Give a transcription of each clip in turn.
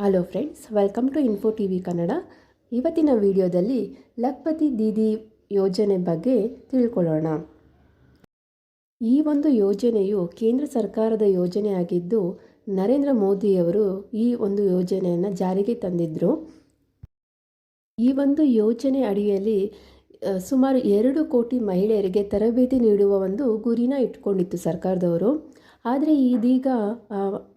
Hello friends welcome to info T V Kannada ಇವತ್ತಿನ ವಿಡಿಯೋದಲ್ಲಿ ಲಕ್ಪತಿ ದೀದಿ ಯೋಜನೆ ಬಗ್ಗೆ ತಿಳ್ಕೊಳ್ಳೋಣ. ಈ ಒಂದು ಯೋಜನೆಯು ಕೇಂದ್ರ ಸರ್ಕಾರದ ಯೋಜನೆಯಾಗಿದ್ದು ನರೇಂದ್ರ ಮೋದಿಯವರು ಈ ಒಂದು ಯೋಜನೆಯನ್ನು ಜಾರಿಗೆ ತಂದಿದ್ದರು ಈ ಒಂದು ಯೋಜನೆ ಅಡಿಯಲ್ಲಿ ಸುಮಾರು ಎರಡು ಕೋಟಿ ಮಹಿಳೆಯರಿಗೆ ತರಬೇತಿ ನೀಡುವ ಒಂದು ಗುರಿನ ಇಟ್ಕೊಂಡಿತ್ತು ಸರ್ಕಾರದವರು. ಆದರೆ ಇದೀಗ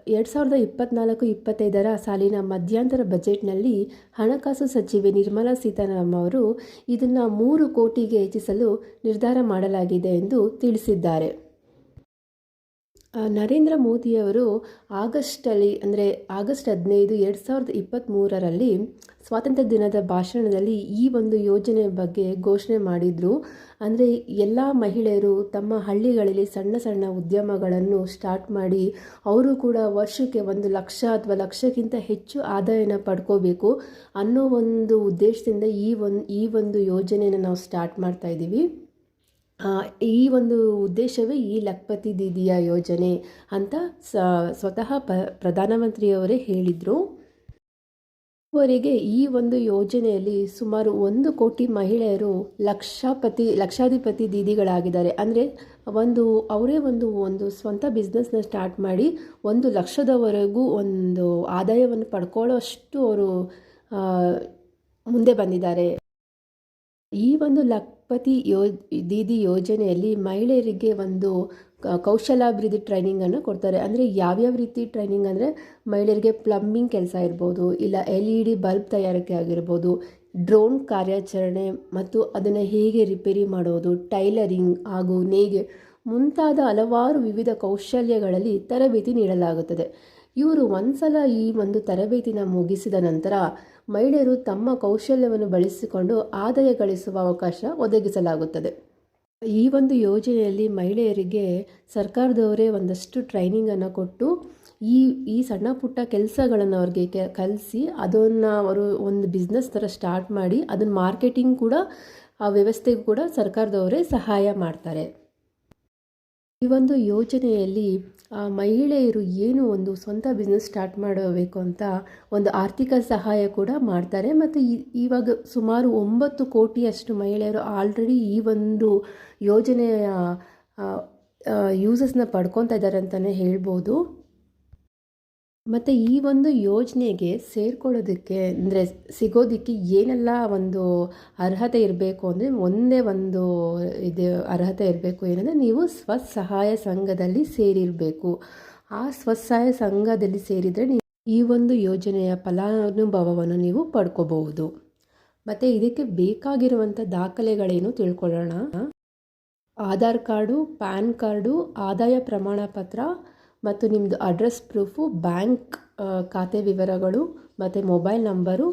ಎರಡು ಸಾವಿರದ ಇಪ್ಪತ್ತ್ನಾಲ್ಕು ಇಪ್ಪತ್ತೈದರ ಸಾಲಿನ ಮಧ್ಯಂತರ ಬಜೆಟ್ನಲ್ಲಿ ಹಣಕಾಸು ಸಚಿವೆ ನಿರ್ಮಲಾ ಸೀತಾರಾಮನ್ ಅವರು ಇದನ್ನು ಮೂರು ಕೋಟಿಗೆ ಹೆಚ್ಚಿಸಲು ನಿರ್ಧಾರ ಮಾಡಲಾಗಿದೆ ಎಂದು ತಿಳಿಸಿದ್ದಾರೆ. ನರೇಂದ್ರ ಮೋದಿಯವರು ಆಗಸ್ಟಲ್ಲಿ, ಅಂದರೆ ಆಗಸ್ಟ್ ಹದಿನೈದು, ಎರಡು ಸಾವಿರದ ಇಪ್ಪತ್ತ್ಮೂರರಲ್ಲಿ ಸ್ವಾತಂತ್ರ್ಯ ದಿನದ ಭಾಷಣದಲ್ಲಿ ಈ ಒಂದು ಯೋಜನೆ ಬಗ್ಗೆ ಘೋಷಣೆ ಮಾಡಿದರು. ಅಂದರೆ ಎಲ್ಲ ಮಹಿಳೆಯರು ತಮ್ಮ ಹಳ್ಳಿಗಳಲ್ಲಿ ಸಣ್ಣ ಸಣ್ಣ ಉದ್ಯಮಗಳನ್ನು ಸ್ಟಾರ್ಟ್ ಮಾಡಿ ಅವರು ಕೂಡ ವರ್ಷಕ್ಕೆ ಒಂದು ಲಕ್ಷ ಅಥವಾ ಲಕ್ಷಕ್ಕಿಂತ ಹೆಚ್ಚು ಆದಾಯನ ಪಡ್ಕೋಬೇಕು ಅನ್ನೋ ಒಂದು ಉದ್ದೇಶದಿಂದ ಈ ಒಂದು ಈ ಒಂದು ಯೋಜನೆಯನ್ನು ನಾವು ಸ್ಟಾರ್ಟ್ ಮಾಡ್ತಾ ಇದ್ದೀವಿ. ಈ ಒಂದು ಉದ್ದೇಶವೇ ಈ ಲಖಪತಿ ದೀದಿಯ ಯೋಜನೆ ಅಂತ ಸ್ವತಃ ಪ, ಪ್ರಧಾನಮಂತ್ರಿಯವರೇ ಹೇಳಿದರು. ವರೆಗೆ ಈ ಒಂದು ಯೋಜನೆಯಲ್ಲಿ ಸುಮಾರು ಒಂದು ಕೋಟಿ ಮಹಿಳೆಯರು ಲಕ್ಷಪತಿ, ಲಕ್ಷಾಧಿಪತಿ ದೀದಿಗಳಾಗಿದ್ದಾರೆ. ಅಂದರೆ ಒಂದು, ಅವರೇ ಒಂದು ಒಂದು ಸ್ವಂತ ಬಿಸ್ನೆಸ್ನ ಸ್ಟಾರ್ಟ್ ಮಾಡಿ ಒಂದು ಲಕ್ಷದವರೆಗೂ ಒಂದು ಆದಾಯವನ್ನು ಪಡ್ಕೊಳ್ಳೋಷ್ಟು ಅವರು ಮುಂದೆ ಬಂದಿದ್ದಾರೆ. ಈ ಒಂದು ಲಕ್ಪತಿ ಯೋ, ದೀದಿ ಯೋಜನೆಯಲ್ಲಿ ಮಹಿಳೆಯರಿಗೆ ಒಂದು ಕೌಶಲಾಭಿವೃದ್ಧಿ ಟ್ರೈನಿಂಗನ್ನು ಕೊಡ್ತಾರೆ. ಅಂದರೆ ಯಾವ್ಯಾವ ರೀತಿ ಟ್ರೈನಿಂಗ್ ಅಂದರೆ ಮಹಿಳೆಯರಿಗೆ ಪ್ಲಂಬಿಂಗ್ ಕೆಲಸ ಇರ್ಬೋದು, ಇಲ್ಲ ಎಲ್ ಇ ಡಿ ಬಲ್ಬ್ ತಯಾರಿಕೆ ಆಗಿರ್ಬೋದು ಡ್ರೋನ್ ಕಾರ್ಯಾಚರಣೆ ಮತ್ತು ಅದನ್ನು ಹೇಗೆ ರಿಪೇರಿ ಮಾಡೋದು ಟೈಲರಿಂಗ್ ಹಾಗೂ ನೇಯ್ಗೆ ಮುಂತಾದ ಹಲವಾರು ವಿವಿಧ ಕೌಶಲ್ಯಗಳಲ್ಲಿ ತರಬೇತಿ ನೀಡಲಾಗುತ್ತದೆ. ಇವರು ಒಂದ್ಸಲ ಈ ಒಂದು ತರಬೇತಿನ ಮುಗಿಸಿದ ನಂತರ ಮಹಿಳೆಯರು ತಮ್ಮ ಕೌಶಲ್ಯವನ್ನು ಬಳಸಿಕೊಂಡು ಆದಾಯ ಗಳಿಸುವ ಅವಕಾಶ ಒದಗಿಸಲಾಗುತ್ತದೆ. ಈ ಒಂದು ಯೋಜನೆಯಲ್ಲಿ ಮಹಿಳೆಯರಿಗೆ ಸರ್ಕಾರದವರೇ ಒಂದಷ್ಟು ಟ್ರೈನಿಂಗನ್ನು ಕೊಟ್ಟು ಈ ಈ ಸಣ್ಣ ಪುಟ್ಟ ಕೆಲಸಗಳನ್ನು ಅವ್ರಿಗೆ ಕಲಿಸಿ ಅದನ್ನು ಅವರು ಒಂದು ಬಿಸ್ನೆಸ್ ಥರ ಸ್ಟಾರ್ಟ್ ಮಾಡಿ ಅದನ್ನು ಮಾರ್ಕೆಟಿಂಗ್ ಕೂಡ, ಆ ವ್ಯವಸ್ಥೆಗೂ ಕೂಡ ಸರ್ಕಾರದವರೇ ಸಹಾಯ ಮಾಡ್ತಾರೆ. ಈ ಒಂದು ಯೋಜನೆಯಲ್ಲಿ ಮಹಿಳೆಯರು ಏನು ಒಂದು ಸ್ವಂತ ಬಿಸ್ನೆಸ್ ಸ್ಟಾರ್ಟ್ ಮಾಡಬೇಕು ಅಂತ ಒಂದು ಆರ್ಥಿಕ ಸಹಾಯ ಕೂಡ ಮಾಡ್ತಾರೆ. ಮತ್ತು ಇವಾಗ ಸುಮಾರು ಒಂಬತ್ತು ಕೋಟಿಯಷ್ಟು ಮಹಿಳೆಯರು ಆಲ್ರೆಡಿ ಈ ಒಂದು ಯೋಜನೆಯ ಯೂಸಸ್ನ ಪಡ್ಕೊತಾ ಇದ್ದಾರೆ ಅಂತಲೇ ಹೇಳ್ಬೋದು. ಮತ್ತು ಈ ಒಂದು ಯೋಜನೆಗೆ ಸೇರ್ಕೊಳ್ಳೋದಕ್ಕೆ, ಅಂದರೆ ಸಿಗೋದಕ್ಕೆ ಏನೆಲ್ಲ ಒಂದು ಅರ್ಹತೆ ಇರಬೇಕು ಅಂದರೆ ಒಂದೇ ಒಂದು ಇದು ಅರ್ಹತೆ ಇರಬೇಕು. ಏನಂದರೆ ನೀವು ಸ್ವಸಹಾಯ ಸಂಘದಲ್ಲಿ ಸೇರಿರಬೇಕು. ಆ ಸ್ವಸಹಾಯ ಸಂಘದಲ್ಲಿ ಸೇರಿದರೆ ನೀವು ಈ ಒಂದು ಯೋಜನೆಯ ಫಲಾನುಭವವನ್ನು ನೀವು ಪಡ್ಕೋಬಹುದು. ಮತ್ತು ಇದಕ್ಕೆ ಬೇಕಾಗಿರುವಂಥ ದಾಖಲೆಗಳೇನು ತಿಳ್ಕೊಳ್ಳೋಣ? ಆಧಾರ್ ಕಾರ್ಡು, ಪ್ಯಾನ್ ಕಾರ್ಡು, ಆದಾಯ ಪ್ರಮಾಣ ಪತ್ರ ಮತ್ತು ನಿಮ್ಮದು ಅಡ್ರೆಸ್ ಪ್ರೂಫು ಬ್ಯಾಂಕ್ ಖಾತೆ ವಿವರಗಳು, ಮತ್ತು ಮೊಬೈಲ್ ನಂಬರು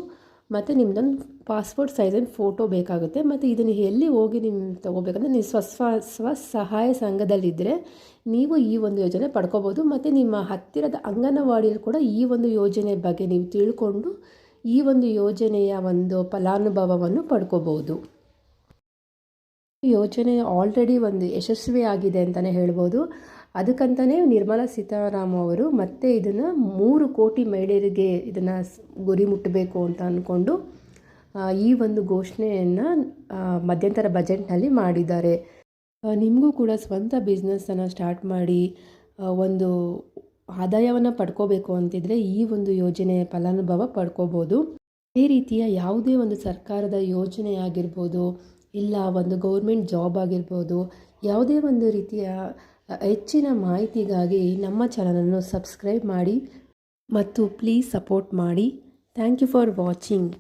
ಮತ್ತು ನಿಮ್ಮದೊಂದು ಪಾಸ್ಪೋರ್ಟ್ ಸೈಜಿನ ಫೋಟೋ ಬೇಕಾಗುತ್ತೆ. ಮತ್ತು ಇದನ್ನು ಎಲ್ಲಿ ಹೋಗಿ ನಿಮ್ಮ ತೊಗೋಬೇಕಂದ್ರೆ ನೀವು ಸ್ವಸ್ವ ಸ್ವಸಹಾಯ ಸಂಘದಲ್ಲಿದ್ದರೆ ನೀವು ಈ ಒಂದು ಯೋಜನೆ ಪಡ್ಕೋಬೋದು. ಮತ್ತು ನಿಮ್ಮ ಹತ್ತಿರದ ಅಂಗನವಾಡಿಯಲ್ಲಿ ಕೂಡ ಈ ಒಂದು ಯೋಜನೆ ಬಗ್ಗೆ ನೀವು ತಿಳ್ಕೊಂಡು ಈ ಒಂದು ಯೋಜನೆಯ ಒಂದು ಫಲಾನುಭವವನ್ನು ಪಡ್ಕೋಬೋದು. ಯೋಜನೆ ಆಲ್ರೆಡಿ ಒಂದು ಯಶಸ್ವಿಯಾಗಿದೆ ಅಂತಲೇ ಹೇಳ್ಬೋದು. ಅದಕ್ಕಂತಲೇ ನಿರ್ಮಲಾ ಸೀತಾರಾಮ ಅವರು ಮತ್ತೆ ಇದನ್ನು ಮೂರು ಕೋಟಿ ಮಹಿಳೆಯರಿಗೆ ಇದನ್ನು ಗುರಿ ಮುಟ್ಟಬೇಕು ಅಂತ ಅಂದ್ಕೊಂಡು ಈ ಒಂದು ಘೋಷಣೆಯನ್ನು ಮಧ್ಯಂತರ ಬಜೆಟ್ನಲ್ಲಿ ಮಾಡಿದ್ದಾರೆ. ನಿಮಗೂ ಕೂಡ ಸ್ವಂತ ಬಿಸ್ನೆಸ್ಸನ್ನು ಸ್ಟಾರ್ಟ್ ಮಾಡಿ ಒಂದು ಆದಾಯವನ್ನು ಪಡ್ಕೋಬೇಕು ಅಂತಿದ್ರೆ ಈ ಒಂದು ಯೋಜನೆಯ ಫಲಾನುಭವ ಪಡ್ಕೋಬೋದು. ಅದೇ ರೀತಿಯ ಯಾವುದೇ ಒಂದು ಸರ್ಕಾರದ ಯೋಜನೆ ಆಗಿರ್ಬೋದು, ಇಲ್ಲ ಒಂದು ಗೌರ್ಮೆಂಟ್ ಜಾಬ್ ಆಗಿರ್ಬೋದು, ಯಾವುದೇ ಒಂದು ರೀತಿಯ ಹೆಚ್ಚಿನ ಮಾಹಿತಿಗಾಗಿ ನಮ್ಮ ಚಾನಲನ್ನು ಸಬ್ಸ್ಕ್ರೈಬ್ ಮಾಡಿ ಮತ್ತು ಪ್ಲೀಸ್ ಸಪೋರ್ಟ್ ಮಾಡಿ. Thank you for watching.